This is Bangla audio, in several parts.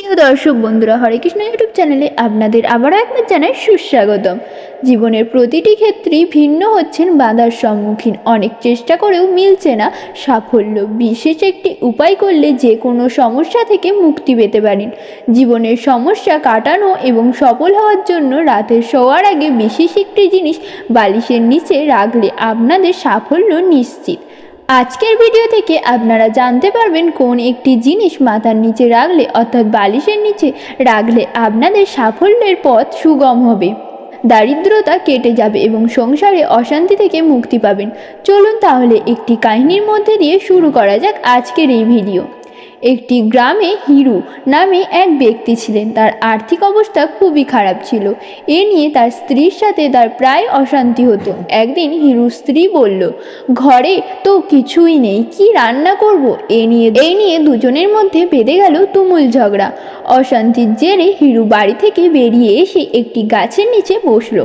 প্রিয় দর্শক বন্ধুরা, হরে কৃষ্ণ ইউটিউব চ্যানেলে আপনাদের আবারও একবার জানাই সুস্বাগতম। জীবনের প্রতিটি ক্ষেত্রেই ভিন্ন হচ্ছেন, বাধার সম্মুখীন অনেক চেষ্টা করেও মিলছে না। সাফল্য বিশেষ একটি উপায় করলে যে কোনো সমস্যা থেকে মুক্তি পেতে পারেন। জীবনের সমস্যা কাটানো এবং সফল হওয়ার জন্য রাতে শোয়ার আগে বিশেষ একটি জিনিস বালিশের নিচে রাখলে আপনাদের সাফল্য নিশ্চিত। আজকের ভিডিও থেকে আপনারা জানতে পারবেন কোন একটি জিনিস মাথার নিচে রাখলে অর্থাৎ বালিশের নিচে রাখলে আপনাদের সাফল্যের পথ সুগম হবে। দারিদ্রতা কেটে যাবে এবং সংসারে অশান্তি থেকে মুক্তি পাবেন। চলুন তাহলে একটি কাহিনীর মধ্যে দিয়ে শুরু করা যাক আজকের এই ভিডিও। একটি গ্রামে হিরু নামে এক ব্যক্তি ছিলেন। তার আর্থিক অবস্থা খুবই খারাপ ছিল। এ নিয়ে তার স্ত্রীর সাথে তার প্রায় অশান্তি হতো। একদিন হিরুর স্ত্রী বলল, ঘরে তো কিছুই নেই, কি রান্না করব? এ নিয়ে এই নিয়ে দুজনের মধ্যে বেঁধে গেল তুমুল ঝগড়া। অশান্তির জেরে হিরু বাড়ি থেকে বেরিয়ে এসে একটি গাছের নিচে বসল।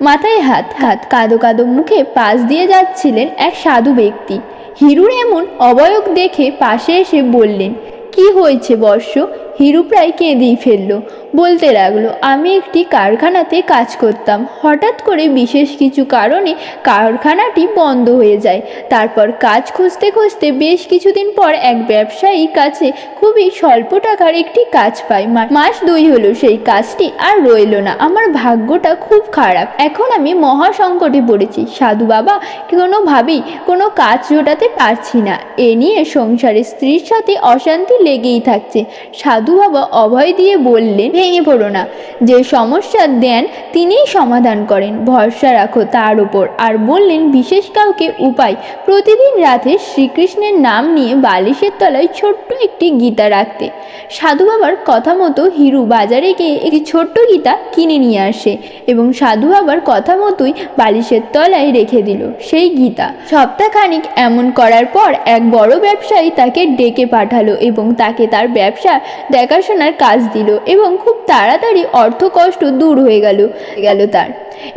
মাথায় হাত হাত কাদো কাদো মুখে পাশ দিয়ে যাচ্ছিলেন এক সাধু ব্যক্তি। হিরুর এমন অবয়ব দেখে পাশে এসে বললেন কি হয়েছে বর্ষ? হিরু প্রায় কেঁদেই ফেলল। বলতে লাগল, আমি একটি কারখানাতে কাজ করতাম। হঠাৎ করে বিশেষ কিছু কারণে কারখানাটি বন্ধ হয়ে যায়। তারপর কাজ খুঁজতে খুঁজতে বেশ কিছুদিন পর এক ব্যবসায়ীর কাছে খুবই স্বল্প টাকার একটি কাজ পাই। মাস দুই হলো সেই কাজটি আর রইল না। আমার ভাগ্যটা খুব খারাপ। এখন আমি মহা সংকটে পড়েছি। সাধু বাবা, কোনোভাবেই কোনো কাজ জোটাতে পারছি না। এ নিয়ে সংসারে স্ত্রীর সাথে অশান্তি লেগেই থাকছে। সাধু বাবা অভয় দিয়ে বললেন, ভেঙে পড়ো না। যে সমস্যা দেন, তিনিই সমাধান করেন। ভরসা রাখো তার ওপর আর বললেন, বিশেষ কাউকে উপায়। প্রতিদিন রাতে শ্রীকৃষ্ণের নাম নিয়ে বালিশের তলায় ছোট্ট একটি গীতা রাখতে। সাধু বাবার কথা মতো হিরু বাজারে গিয়ে একটি ছোট্ট গীতা কিনে নিয়ে আসে এবং সাধু বাবার কথা মতোই বালিশের তলায় রেখে দিল সেই গীতা। সপ্তাহখানিক এমন করার পর এক বড় ব্যবসায়ী তাকে ডেকে পাঠালো এবং তাকে তার ব্যবসা দেখাশোনার কাজ দিল এবং খুব তাড়াতাড়ি অর্থ কষ্ট দূর হয়ে গেল গেল তার।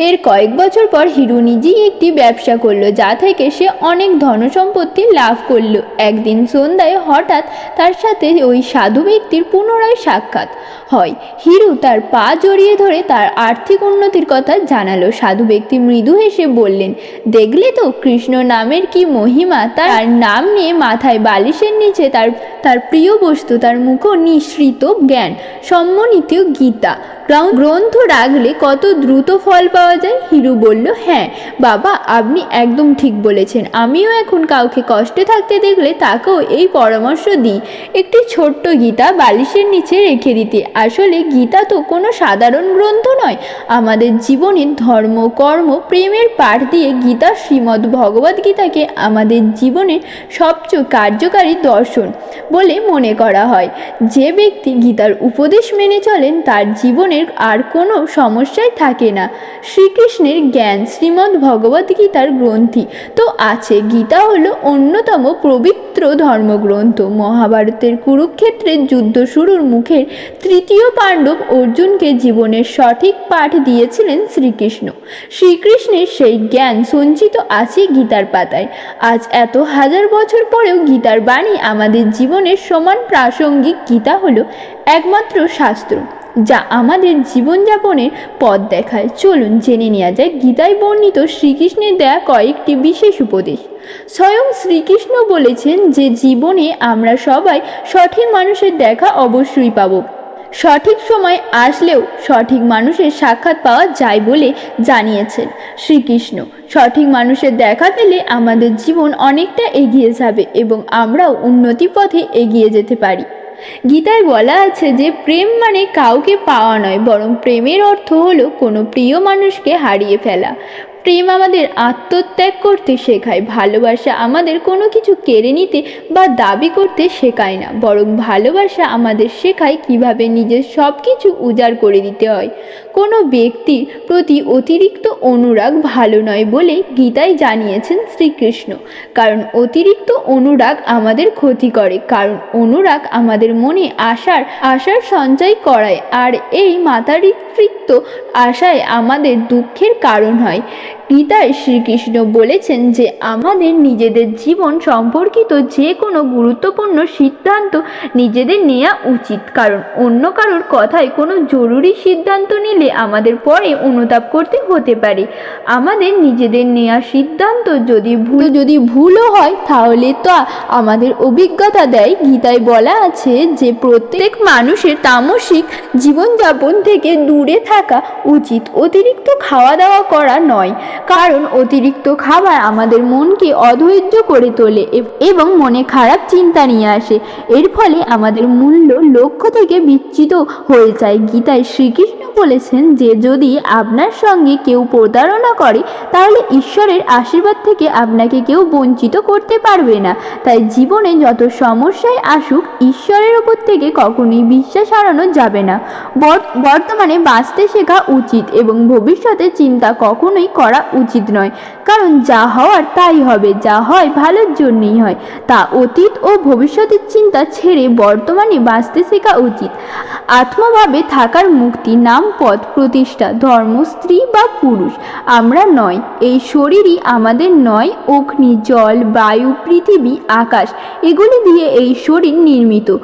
এর কয়েক বছর পর হিরু নিজেই একটি ব্যবসা করল, যা থেকে সে অনেক ধনসম্পত্তি লাভ করল। একদিন সন্ধ্যায় হঠাৎ তার সাথে ওই সাধু ব্যক্তির পুনরায় সাক্ষাৎ। হয়। হিরু তার পা জড়িয়ে ধরে তার আর্থিক উন্নতির কথা জানালো। সাধু ব্যক্তি মৃদু হেসে বললেন, দেখলে তো কৃষ্ণ নামের কি মহিমা? তার নাম নিয়ে মাথায় বালিশের নিচে তার তার প্রিয় বস্তু, তার মুখ নিঃসৃত জ্ঞান। সম্মানিত গীতা। গ্রন্থ- রাখলে কত দ্রুত ফল পাওয়া যায়? হিরু বলল হ্যাঁ বাবা, আপনি একদম ঠিক বলেছেন। আমিও এখন কাউকে কষ্টে থাকতে দেখলে তাকেও এই পরামর্শ দিই। একটি ছোট্ট গীতা বালিশের নিচে রেখে দিতে। আসলে গীতা তো কোনো সাধারণ গ্রন্থ নয়। আমাদের জীবনে ধর্ম, কর্ম, প্রেমের পাঠ দিয়ে গীতা শ্রীমদ্ ভগবদ গীতাকে আমাদের জীবনের সবচেয়ে কার্যকারী দর্শন বলে মনে করা হয়। যে ব্যক্তি গীতার উপদেশ মেনে চলেন, তার জীবনের আর কোনো সমস্যাই থাকে না। শ্রীকৃষ্ণের জ্ঞান, শ্রীমদ্ ভগবদ গীতার গ্রন্থি। তো আছে, গীতা হলো অন্যতম পবিত্র ধর্মগ্রন্থ। মহাভারতের কুরুক্ষেত্রের যুদ্ধ শুরুর মুখের তৃতীয় পাণ্ডব অর্জুনকে জীবনের সঠিক পাঠ দিয়েছিলেন শ্রীকৃষ্ণ। শ্রীকৃষ্ণের সেই জ্ঞান সঞ্চিত আছে গীতার পাতায়। আজ এত হাজার বছর পরেও গীতার বাণী আমাদের জীবনের সমান প্রাসঙ্গিক গীতা হলো একমাত্র শাস্ত্র, যা আমাদের জীবনযাপনের পথ দেখায়। চলুন জেনে নেওয়া যায় গীতায় বর্ণিত শ্রীকৃষ্ণের দেয়া কয়েকটি বিশেষ উপদেশ। স্বয়ং শ্রীকৃষ্ণ বলেছেন যে, জীবনে আমরা সবাই সঠিক মানুষের দেখা অবশ্যই পাবো। সঠিক সময় আসলেও সঠিক মানুষের সাক্ষাৎ পাওয়া যায় বলে জানিয়েছেন শ্রীকৃষ্ণ। সঠিক মানুষের দেখা পেলে আমাদের জীবন অনেকটা এগিয়ে যাবে এবং আমরাও উন্নতি পথে এগিয়ে যেতে পারি। গীতায় বলা আছে যে প্রেম মানে কাউকে পাওয়া নয়, বরং প্রেমের অর্থ হলো কোনো প্রিয় মানুষকে হারিয়ে ফেলা। প্রেম আমাদের আত্মত্যাগ করতে শেখায়, ভালোবাসা আমাদের কোনো কিছু কেড়ে নিতে বা দাবি করতে শেখায় না, বরং ভালোবাসা আমাদের শেখায় কীভাবে নিজের সব কিছু উজাড় করে দিতে হয়। কোনো ব্যক্তির প্রতি অতিরিক্ত অনুরাগ ভালো নয় বলে গীতায় জানিয়েছেন শ্রীকৃষ্ণ। কারণ অতিরিক্ত অনুরাগ আমাদের ক্ষতি করে, কারণ অনুরাগ আমাদের মনে আশার আশার সঞ্চয় করায়, আর এই মাতারিতৃত্ব আশায় আমাদের দুঃখের কারণ হয়। গীতায় শ্রীকৃষ্ণ বলেছেন যে আমাদের নিজেদের জীবন সম্পর্কিত যে কোনো গুরুত্বপূর্ণ সিদ্ধান্ত নিজেদের নেওয়া উচিত। কারণ অন্য কারোর কথায় কোনো জরুরি সিদ্ধান্ত নিলে আমাদের পরে অনুতাপ করতে হতে পারে। আমাদের নিজেদের নেওয়া সিদ্ধান্ত যদি ভুল যদি ভুলও হয়, তাহলে তা আমাদের অভিজ্ঞতা দেয়। গীতায় বলা আছে যে প্রত্যেক মানুষের তামসিক জীবনযাপন থেকে দূরে থাকা উচিত। অতিরিক্ত খাওয়া দাওয়া করা নয়। কারণ অতিরিক্ত খাবার আমাদের মনকে অধৈর্য করে তোলে এবং মনে খারাপ চিন্তা নিয়ে আসে। এর ফলে আমাদের মূল্য লক্ষ্য থেকে বিচ্যুত হয়ে যায়। গীতায় শ্রীকৃষ্ণ বলেছেন যে, যদি আপনার সঙ্গে কেউ প্রতারণা করে, তাহলে ঈশ্বরের আশীর্বাদ থেকে আপনাকে কেউ বঞ্চিত করতে পারবে না। তাই জীবনে যত সমস্যায় আসুক, ঈশ্বরের ওপর থেকে কখনোই বিশ্বাস হারানো যাবে না। বর্তমানে বাঁচতে শেখা উচিত এবং ভবিষ্যতে চিন্তা কখনোই করা উচিত নয়। কারণ যা হওয়ার তাই হবে, যা হয় ভালোর জন্যই হয়। তা অতীত ও ভবিষ্যতের চিন্তা ছেড়ে বর্তমানে বাঁচতে শেখা উচিত। আত্মভাবে থাকার মুক্তি নাম পদ প্রতিষ্ঠা, ধর্ম, স্ত্রী বা পুরুষ। আমরা নয়, এই শরীরই আমাদের নয়, অগ্নি, জল, বায়ু, পৃথিবী, আকাশ। এগুলি দিয়ে এই শরীর নির্মিত।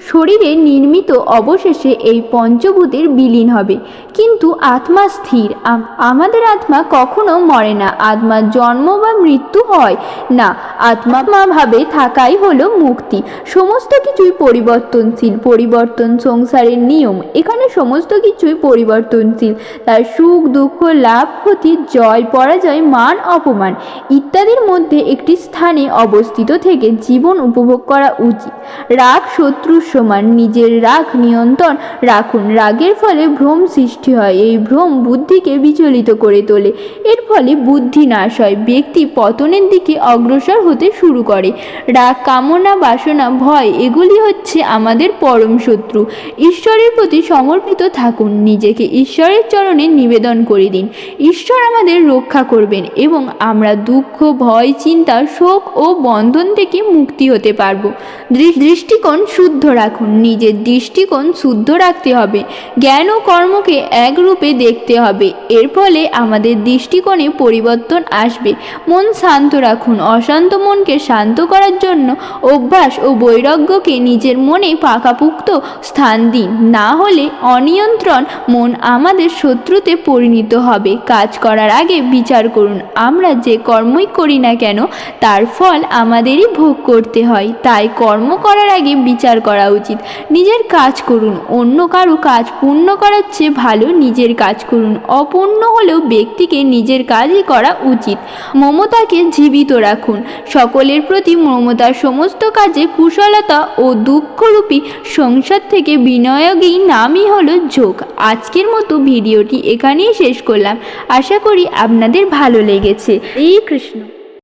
শরীরে নির্মিত অবশেষে এই পঞ্চভূতের বিলীন হবে। কিন্তু আত্মা স্থির। আমাদের আত্মা কখনো মরে না। আত্মার জন্ম বা মৃত্যু হয় না। আত্মা ভাবে থাকাই হলো মুক্তি। সমস্ত কিছুই পরিবর্তনশীল। পরিবর্তন সংসারের নিয়ম। এখানে সমস্ত কিছুই পরিবর্তনশীল। তার সুখ, দুঃখ, লাভ, ক্ষতি, জয়, পরাজয়, মান, অপমান ইত্যাদির মধ্যে একটি স্থানে অবস্থিত থেকে জীবন উপভোগ করা উচিত। রাগ শত্রুর সমান। নিজের রাগ নিয়ন্ত্রণ রাখুন। রাগের ফলে ভ্রম সৃষ্টি হয়। এই ভ্রম বুদ্ধিকে বিচলিত করে তোলে। এর ফলে বুদ্ধি নাশ হয়। ব্যক্তি পতনের দিকে অগ্রসর হতে শুরু করে। রাগ, কামনা, বাসনা, ভয়, এগুলি হচ্ছে আমাদের পরম শত্রু। ঈশ্বরের প্রতি সমর্পিত থাকুন। নিজেকে ঈশ্বরের চরণে নিবেদন করে দিন। ঈশ্বর আমাদের রক্ষা করবেন এবং আমরা দুঃখ, ভয়, চিন্তা, শোক ও বন্ধন থেকে মুক্তি হতে পারব। দৃষ্টিকোণ শুদ্ধ রাখুন। নিজের দৃষ্টিকোণ শুদ্ধ রাখতে হবে। জ্ঞান ও কর্মকে একরূপে দেখতে হবে। এর ফলে আমাদের দৃষ্টিকোণে পরিবর্তন আসবে। মন শান্ত রাখুন। অশান্ত মনকে শান্ত করার জন্য অভ্যাস ও বৈরাগ্যকে নিজের মনে পাকাপুক্ত স্থান দিন। না হলে অনিয়ন্ত্রণ মন আমাদের শত্রুতে পরিণত হবে। কাজ করার আগে বিচার করুন, আমরা যে কর্মই করি না কেন, তার ফল আমাদেরই ভোগ করতে হয়। তাই কর্ম করার আগে বিচার করা উচিত। নিজের কাজ করুন, অন্য কারও কাজ পূর্ণ করার চেয়ে ভালো নিজের কাজ করুন। অপূর্ণ হলেও ব্যক্তিকে নিজের কাজই করা উচিত। মমতাকে জীবিত রাখুন। সকলের প্রতি মমতার সমস্ত কাজে কুশলতা ও দুঃখরূপী সংসার থেকে বিনয়োগী নামই হলো যোগ। আজকের মতো ভিডিওটি এখানেই শেষ করলাম। আশা করি আপনাদের ভালো লেগেছে। এই কৃষ্ণ।